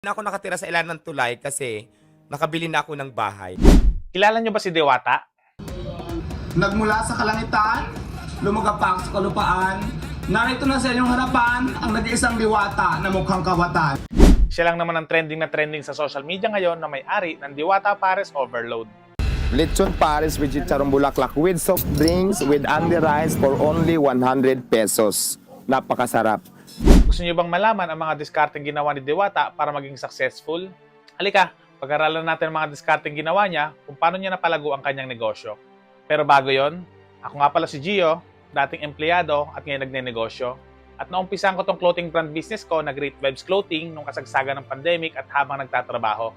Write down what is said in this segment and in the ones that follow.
na ako nakatira sa ilalim ng tulay kasi nakabili na ako ng bahay. Kilala nyo ba si Dewata? Nagmula sa kalangitan, lumagapak sa kalupaan, narito na sa inyong harapan ang nag-iisang diwata na mukhang kawatan. Siya lang naman ang trending na trending sa social media ngayon na may-ari ng Diwata Pares Overload. Lechon Paris with chicharong bulaklak with soft drinks with Andy rice for only 100 pesos. Napakasarap. Gusto niyo bang malaman ang mga discarding ginawa ni Diwata para maging successful? Halika, pag-aralan natin ang mga discarding ginawa niya kung paano niya napalago ang kanyang negosyo. Pero bago yon, ako nga pala si Gio, dating empleyado at ngayon nagne-negosyo. At naumpisan ko tong clothing brand business ko na Great Vibes Clothing nung kasagsagan ng pandemic at habang nagtatrabaho.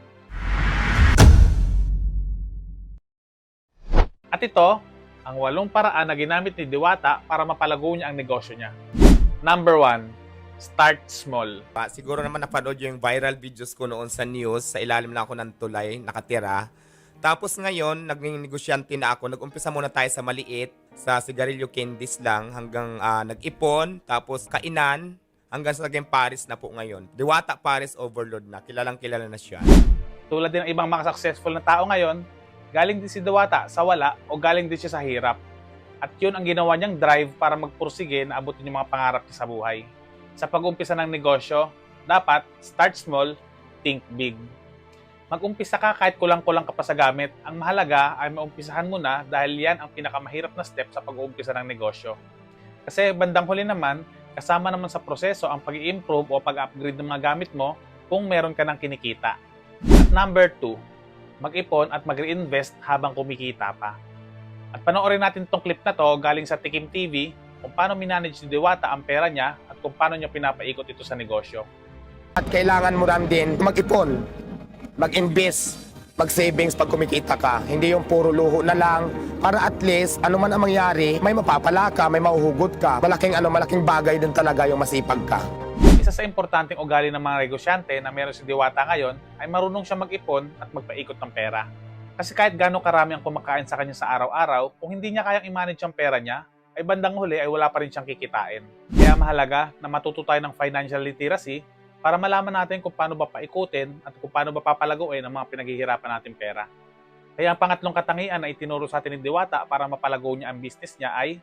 At ito, ang walong paraan na ginamit ni Diwata para mapalago niya ang negosyo niya. Number one, start small. Pa, siguro naman napanood yung viral videos ko noon sa news, sa ilalim lang ako ng tulay, nakatira. Tapos ngayon, naging negosyante na ako. Nag-umpisa muna tayo sa maliit, sa sigarilyo candies lang, hanggang ah, nag-ipon, tapos kainan, hanggang sa naging Paris na po ngayon. Diwata Paris Overload na. Kilalang kilala na siya. Tulad din ng ibang mga successful na tao ngayon, galing din si Diwata sa wala o galing din siya sa hirap. At yun ang ginawa niyang drive para magpursige na abutin yung mga pangarap niya sa buhay. Sa pag-umpisa ng negosyo, dapat start small, think big. Mag-umpisa ka kahit kulang-kulang ka pa sa gamit. Ang mahalaga ay maumpisahan mo na dahil yan ang pinakamahirap na step sa pag-uumpisa ng negosyo. Kasi bandang huli naman, kasama naman sa proseso ang pag improve o pag-upgrade ng mga gamit mo kung meron ka ng kinikita. At number two, mag-ipon at mag-reinvest habang kumikita pa. At panoorin natin tong clip na to galing sa Tikim TV kung paano minanage ni Diwata ang pera niya kung paano niya pinapaikot ito sa negosyo. At kailangan mo rin din mag-ipon, mag-invest, mag-savings pag kumikita ka. Hindi yung puro luho na lang para at least ano man ang mangyari, may mapapala ka, may mahuhugot ka. Malaking ano, malaking bagay din talaga yung masipag ka. Isa sa importanteng ugali ng mga negosyante na meron si Diwata ngayon ay marunong siya mag-ipon at magpaikot ng pera. Kasi kahit gaano karami ang kumakain sa kanya sa araw-araw, kung hindi niya kayang i-manage ang pera niya, ay bandang huli ay wala pa rin siyang kikitain. Kaya mahalaga na matuto tayo ng financial literacy para malaman natin kung paano ba paikutin at kung paano ba papalaguin ang mga pinaghihirapan natin pera. Kaya ang pangatlong katangian na itinuro sa atin ni Diwata para mapalago niya ang business niya ay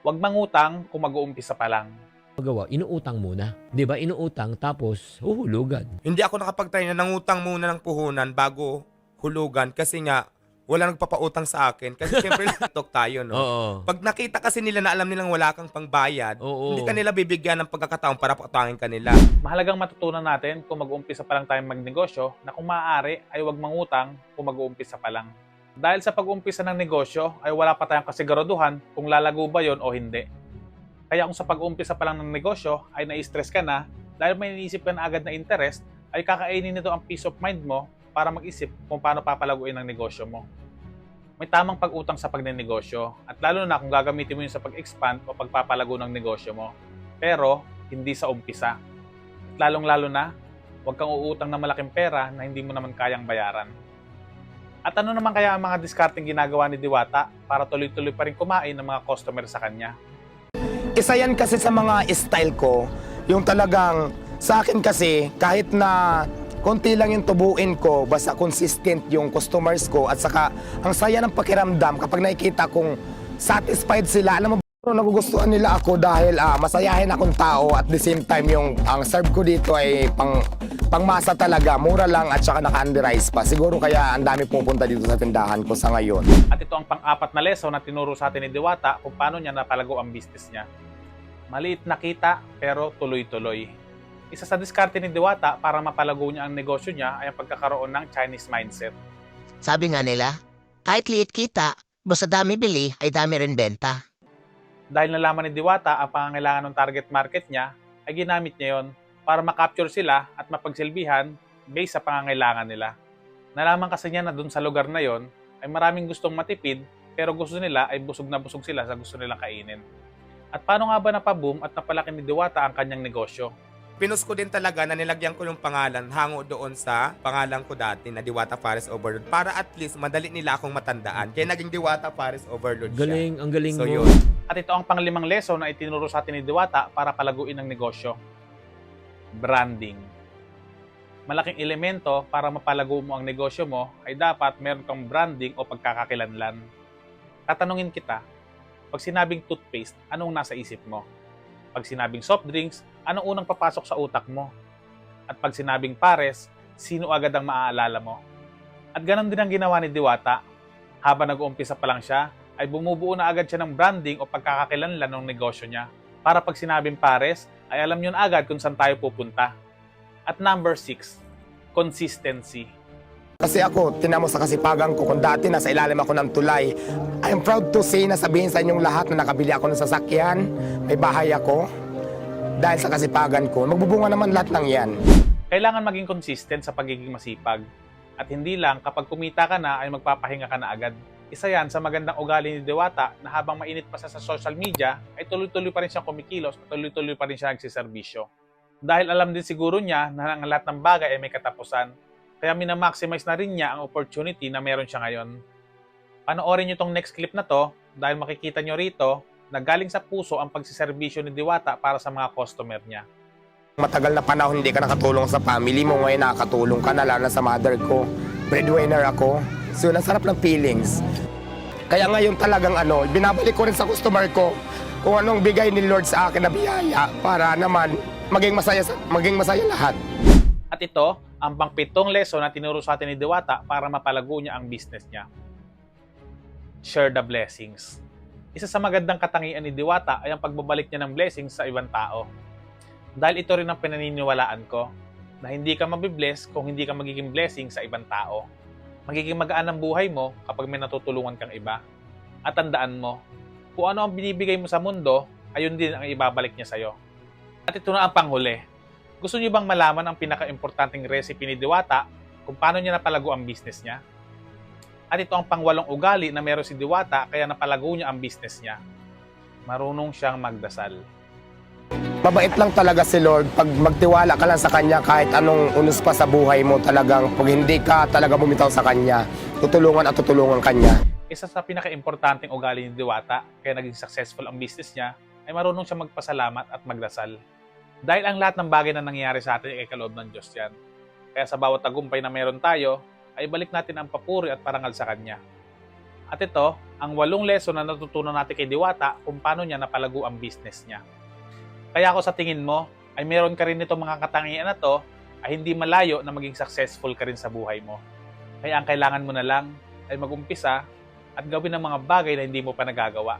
huwag mangutang kung mag-uumpisa pa lang. magawa, inuutang muna. 'Di ba? Inuutang tapos huhulugan. Hindi ako nakapag-try na nangutang muna ng puhunan bago hulugan kasi nga wala nagpapautang sa akin. Kasi syempre tok tayo, no? Oo. Pag nakita kasi nila na alam nilang wala kang pangbayad, Oo. hindi ka nila bibigyan ng pagkakataon para pautangin ka nila. Mahalagang matutunan natin kung mag-uumpisa pa lang tayong magnegosyo na kung maaari ay huwag mangutang kung mag-uumpisa pa lang. Dahil sa pag-uumpisa ng negosyo ay wala pa tayong kasiguraduhan kung lalago ba yon o hindi. Kaya kung sa pag-uumpisa pa lang ng negosyo ay na-stress ka na dahil may iniisip ka na agad na interest, ay kakainin nito ang peace of mind mo para mag-isip kung paano papalaguin ang negosyo mo. May tamang pag-utang sa pagnenegosyo at lalo na kung gagamitin mo yun sa pag-expand o pagpapalago ng negosyo mo. Pero hindi sa umpisa. At lalong-lalo na, huwag kang uutang ng malaking pera na hindi mo naman kayang bayaran. At ano naman kaya ang mga discarding ginagawa ni Diwata para tuloy-tuloy pa rin kumain ng mga customer sa kanya? Isa yan kasi sa mga style ko, yung talagang sa akin kasi kahit na konti lang yung tubuin ko, basta consistent yung customers ko at saka ang saya ng pakiramdam kapag nakikita kong satisfied sila. Alam mo nagugustuhan nila ako dahil ah, masayahin akong tao at the same time yung ang serve ko dito ay pang pangmasa talaga, mura lang at saka naka-underize pa. Siguro kaya ang dami pupunta dito sa tindahan ko sa ngayon. At ito ang pang-apat na lesson na tinuro sa atin ni Diwata kung paano niya napalago ang business niya. Maliit na kita pero tuloy-tuloy. Isa sa diskarte ni Diwata para mapalago niya ang negosyo niya ay ang pagkakaroon ng Chinese mindset. Sabi nga nila, kahit liit kita, basta dami bili ay dami rin benta. Dahil nalaman ni Diwata ang pangangailangan ng target market niya, ay ginamit niya yon para makapture sila at mapagsilbihan based sa pangangailangan nila. Nalaman kasi niya na dun sa lugar na yon ay maraming gustong matipid pero gusto nila ay busog na busog sila sa gusto nilang kainin. At paano nga ba napaboom at napalaki ni Diwata ang kanyang negosyo? Pinos ko din talaga na nilagyan ko yung pangalan hango doon sa pangalan ko dati na Diwata Paris Overload para at least madali nila akong matandaan. Kaya naging Diwata Paris Overload siya. Galing, ang galing So mo. yun. At ito ang panglimang lesson na itinuro sa atin ni Diwata para palaguin ang negosyo. Branding. malaking elemento para mapalago mo ang negosyo mo ay dapat meron kang branding o pagkakakilanlan. Tatanungin kita, pag sinabing toothpaste, anong nasa isip mo? Pag sinabing soft drinks, anong unang papasok sa utak mo? At pag sinabing pares, sino agad ang maaalala mo? At ganun din ang ginawa ni Diwata. Habang nag-uumpisa pa lang siya, ay bumubuo na agad siya ng branding o pagkakakilanlan ng negosyo niya. Para pag sinabing pares, ay alam na agad kung saan tayo pupunta. At number 6, consistency. Kasi ako, tinamo sa kasipagan ko, kung dati nasa ilalim ako ng tulay, I'm proud to say na sabihin sa inyong lahat na nakabili ako ng sasakyan, may bahay ako, dahil sa kasipagan ko. Magbubunga naman lahat ng yan. Kailangan maging consistent sa pagiging masipag. At hindi lang kapag kumita ka na ay magpapahinga ka na agad. Isa yan sa magandang ugali ni Dewata na habang mainit pa siya sa social media ay tuloy-tuloy pa rin siyang kumikilos at tuloy-tuloy pa rin siya nagsiservisyo. Dahil alam din siguro niya na ang lahat ng bagay ay may katapusan. Kaya minamaximize na rin niya ang opportunity na meron siya ngayon. Panoorin niyo tong next clip na to dahil makikita niyo rito na galing sa puso ang pagsiservisyo ni Diwata para sa mga customer niya. Matagal na panahon hindi ka nakatulong sa family mo, ngayon nakakatulong ka na, lalo na sa mother ko. Breadwinner ako. So, nasarap ng feelings. Kaya ngayon talagang ano, binabalik ko rin sa customer ko kung anong bigay ni Lord sa akin na biyaya para naman maging masaya, sa- maging masaya lahat. At ito, ang pangpitong lesson na tinuro sa atin ni Diwata para mapalago niya ang business niya. Share the blessings. Isa sa magandang katangian ni Diwata ay ang pagbabalik niya ng blessings sa ibang tao. Dahil ito rin ang pinaniniwalaan ko, na hindi ka mabibless kung hindi ka magiging blessing sa ibang tao. Magiging magaan ang buhay mo kapag may natutulungan kang iba. At tandaan mo, kung ano ang binibigay mo sa mundo, ayun din ang ibabalik niya sa'yo. At ito na ang panghuli. Gusto niyo bang malaman ang pinaka-importanting recipe ni Diwata kung paano niya napalago ang business niya? At ito ang pangwalong ugali na meron si Diwata kaya napalago niya ang business niya. Marunong siyang magdasal. Mabait lang talaga si Lord pag magtiwala ka lang sa Kanya kahit anong unos pa sa buhay mo talagang pag hindi ka talaga bumitaw sa Kanya, tutulungan at tutulungan Kanya. Isa sa pinaka-importanting ugali ni Diwata kaya naging successful ang business niya ay marunong siya magpasalamat at magdasal. Dahil ang lahat ng bagay na nangyayari sa atin ay kaloob ng Diyos yan. Kaya sa bawat tagumpay na meron tayo, ay balik natin ang papuri at parangal sa Kanya. At ito, ang walong lesson na natutunan natin kay Diwata kung paano niya napalago ang business niya. Kaya ako sa tingin mo, ay meron ka rin nitong mga katangian na to, ay hindi malayo na maging successful ka rin sa buhay mo. Kaya ang kailangan mo na lang ay magumpisa at gawin ang mga bagay na hindi mo pa nagagawa.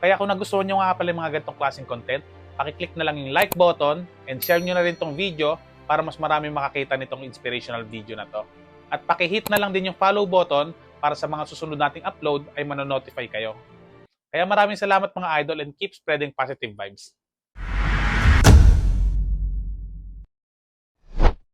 Kaya kung nagustuhan nyo nga pala yung mga ganitong klaseng content, pakiclick na lang yung like button and share nyo na rin tong video para mas marami makakita nitong inspirational video na to. At pakihit na lang din yung follow button para sa mga susunod nating upload ay manonotify kayo. Kaya maraming salamat mga idol and keep spreading positive vibes.